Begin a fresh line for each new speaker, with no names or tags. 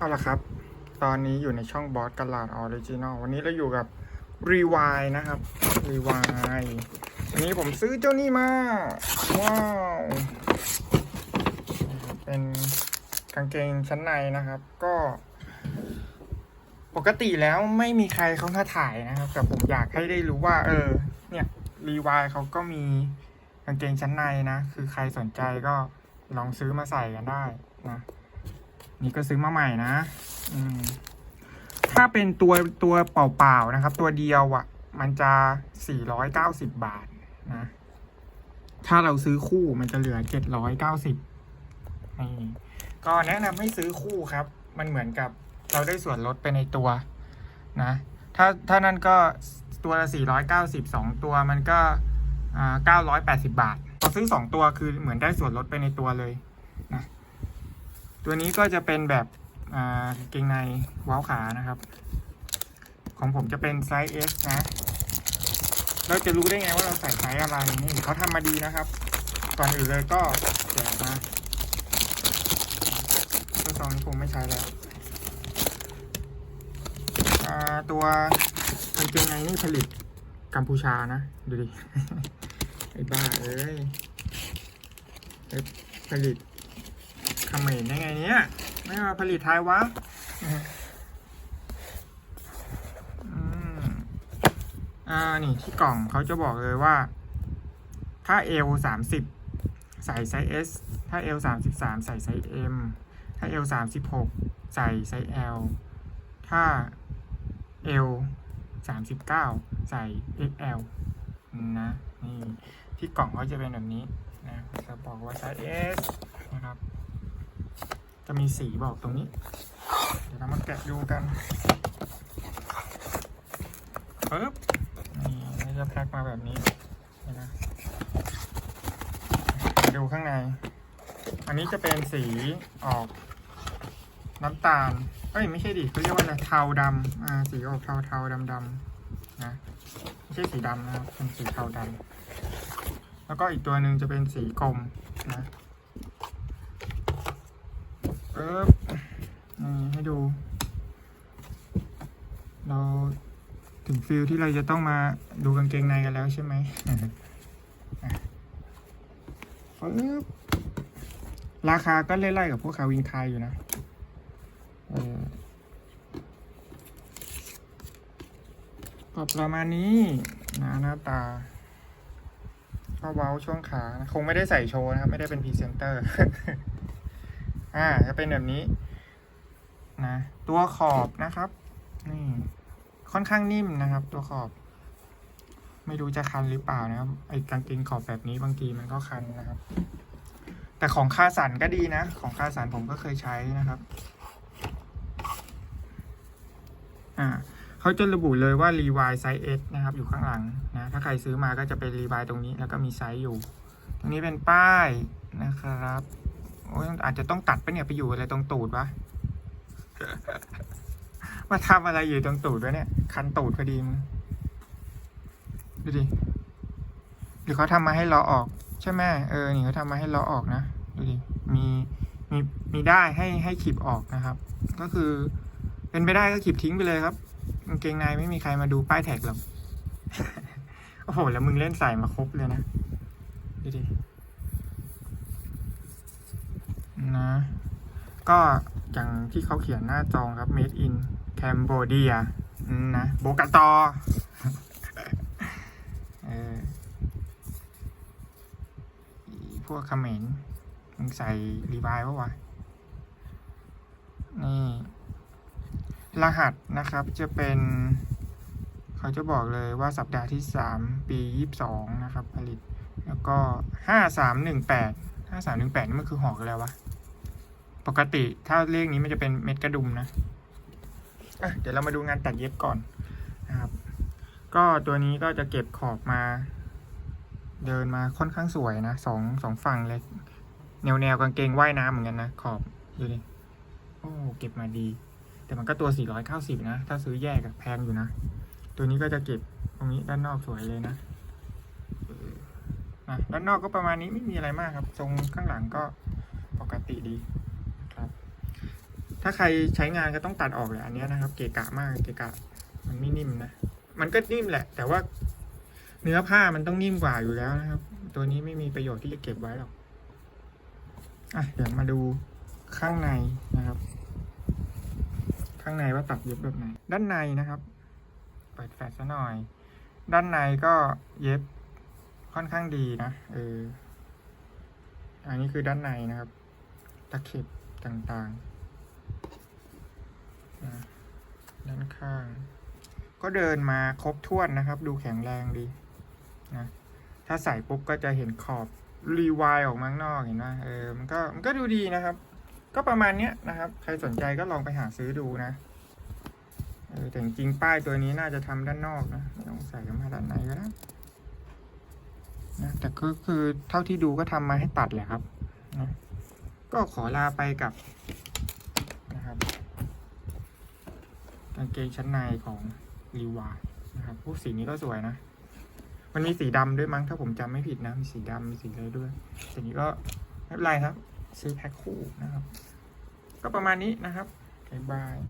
เอาละครับ ตอนนี้อยู่ในช่องบอสกลาดออริจินอลวันนี้เราอยู่กับรีวายนะครับรีวายวันนี้ผมซื้อเจ้านี่มา ว้าว เป็นกางเกงชั้นในนะครับ ก็ ปกติแล้วไม่มีใครเขามาถ่ายนะครับ แต่ผมอยากให้ได้รู้ว่า เออ เนี่ยรีวายเขาก็มีกางเกงชั้นในนะ คือใครสนใจก็ลองซื้อมาใส่กันได้นะ นี่ก็ซื้อมาใหม่นะ อืม ถ้าเป็นตัวตัวเปล่าๆนะครับ ตัวเดียวอะ่ะ มันจะ 490 บาทนะ ถ้าเราซื้อคู่มันจะเหลือ 790นี่ก็แนะนำให้ซื้อคู่ครับ มันเหมือนกับเราได้ส่วนลดไปในตัวนะ ถ้าถ้านั่นก็ตัวละ 490 2 ตัวมันก็อ่า980 บาทพอซื้อ 2 ตัวคือเหมือนได้ส่วนลดไปในตัวเลย ตัวนี้ก็จะเป็นแบบกางเกงในว้าขานะครับ ของผมจะเป็นไซส์ S นะเราจะรู้ได้ไงว่าเราใส่ไซส์อะไรนี่เขาทำมาดีนะครับ ก่อนอื่นเลยก็แจกะมาตัวซองนี้คงไม่ใช้แล้วตัวกางเกงในนี่ผลิตกัมพูชานะ ดูดิ ไอ้บ้าเอ้ยผลิต เขมรได้ไงเนี่ยไม่มาผลิตไทยวะอ่านี่ที่กล่องเขาจะบอกเลยว่า ถ้า L สามสิบใส่ไซส์ S ถ้า L สามสิบสามใส่ไซส์ M ถ้า L สามสิบหกใส่ไซส์ L ถ้า L สามสิบเก้าใส่ XL นะนี่ที่กล่องเขาจะเป็นแบบนี้นะจะบอกว่าไซส์ S นะครับ จะมีสีบอกตรงนี้ เดี๋ยวเรามาแกะดูกันปึ๊บนี่จะแพ็คมาแบบนี้นไหมาดูข้างใน อันนี้จะเป็นสีออกน้ำตาล เอ้ยไม่ใช่ดิเขาเรียกว่าอะไรเทาดำอ่าสีออกเทาเทาดำดำนะไม่ใช่สีดำนะครับเป็นสีเทาดำแล้วก็อีกตัวหนึ่งจะเป็นสีกลมนะ ปึ๊บนี่ให้ดู เราถึงฟิลที่เราจะต้องมาดูกางเกงในกันแล้วใช่ไหมปึ๊บราคาก็ไล่ๆกับพวกคาวินไทยอยู่นะก็ประมาณนี้นะหน้าตาก็เว้าช่วงขานะคงไม่ได้ใส่โชว์นะครับ ไม่ได้เป็นพรีเซนเตอร์ อ่าจะเป็นแบบนี้นะตัวขอบนะครับนี่ค่อนข้างนิ่มนะครับ ตัวขอบ ไม่รู้จะคันหรือเปล่านะครับไอ้กางเกงขอบแบบนี้บางทีมันก็คันนะครับ แต่ของคาสันก็ดีนะ ของคาสันผมก็เคยใช้นะครับอ่าเขาจะระบุเลยว่ารีวายไซส์ S นะครับ อยู่ข้างหลังนะ ถ้าใครซื้อมาก็จะเป็นรีวายตรงนี้ แล้วก็มีไซส์อยู่ ตรงนี้เป็นป้ายนะครับ โอ้ยอาจจะต้องตัดไปะเนี่ยไปอยู่อะไรตรงตูดวะ มาทำอะไรอยู่ตรงตูดวะเนี่ย คันตูดพอดีมึงดูดิหรือเขาทำมาให้ล้อออก ใช่ไหมเออนี่เขาทำมาให้ล้อออกนะดูดิมีมีมีได้ให้ให้ขีบออกนะครับ ก็คือ เป็นไปได้ก็ขีบทิ้งไปเลยครับกางเกงในไม่มีใครมาดูป้ายแท็กหรอกโอ้โหแล้วมึงเล่นใส่มาครบเลยนะดูดิ นะ ก็อย่างที่เขาเขียนหน้าจองครับ made in Cambodia นะ โบกาตอเอออีพวกเขมรมึงใส่รีบายปะวะ นี่ รหัสนะครับจะเป็น เขาจะบอกเลยว่าสัปดาห์ที่สามปียี่สิบสองนะครับ ผลิต แล้วก็ห้าสามหนึ่งแปดห้าสามหนึ่งแปดนี่มันคือหอกอะไรวะ ปกติถ้าเลขนี้มันจะเป็นเม็ดกระดุมนะะเดี๋ยวเรามาดูงานตัดเย็บก่อนนะครับ ก็ตัวนี้ก็จะเก็บขอบมา เดินมาค่อนข้างสวยนะสองสองฝั่งเลยแนวแนวกางเกงว่ายน้ำเหมือนกันนะขอบดูดิโอ้เก็บมาดี แต่มันก็ตัว 490 นะ ถ้าซื้อแยกแพงอยู่นะ ตัวนี้ก็จะเก็บตรงนี้ด้านนอกสวยเลยนะนะด้านนอกก็ประมาณนี้ไม่มีอะไรมากครับ ทรงข้างหลังก็ปกติดี ถ้าใครใช้งานก็ต้องตัดออกเลยอันนี้นะครับ เกะกะมากเกะกะ มันไม่นิ่มนะ มันก็นิ่มแหละ แต่ว่าเนื้อผ้ามันต้องนิ่มกว่าอยู่แล้วนะครับ ตัวนี้ไม่มีประโยชน์ที่จะเก็บไว้หรอกอะเดี๋ยวมาดูข้างในนะครับ ข้างในว่าตัดเย็บแบบไหน ด้านในนะครับเปิดแฟลชซะหน่อย ด้านในก็เย็บค่อนข้างดีนะเอออันนี้คือด้านในนะครับ ตะเข็บต่างๆนะด้านข้าง ก็เดินมาครบถ้วนนะครับ ดูแข็งแรงดีนะถ้าใส่ปุ๊บก็จะเห็นขอบรีวายออกมาข้างนอกเห็นไหมเออมันก็มันก็ดูดีนะครับ ก็ประมาณเนี้ยนะครับ ใครสนใจก็ลองไปหาซื้อดูนะเออแต่จริงป้ายตัวนี้น่าจะทำด้านนอกนะไม่ต้องใส่มาด้านในก็ได้นะแต่ก็คือเท่าที่ดูก็ทำมาให้ตัดแหละครับนะก็ขอลาไปกับนะครับกางเกงชั้นในของ รีวานะครับพวกสีนี้ก็สวยนะ มันมีสีดำด้วยมั้งถ้าผมจำไม่ผิดนะ มีสีดำมีสีอะไรด้วยแต่นี้ก็ไม่เป็นไรครับ ซื้อแพ็คคู่นะครับ ก็ประมาณนี้นะครับบ๊ายบาย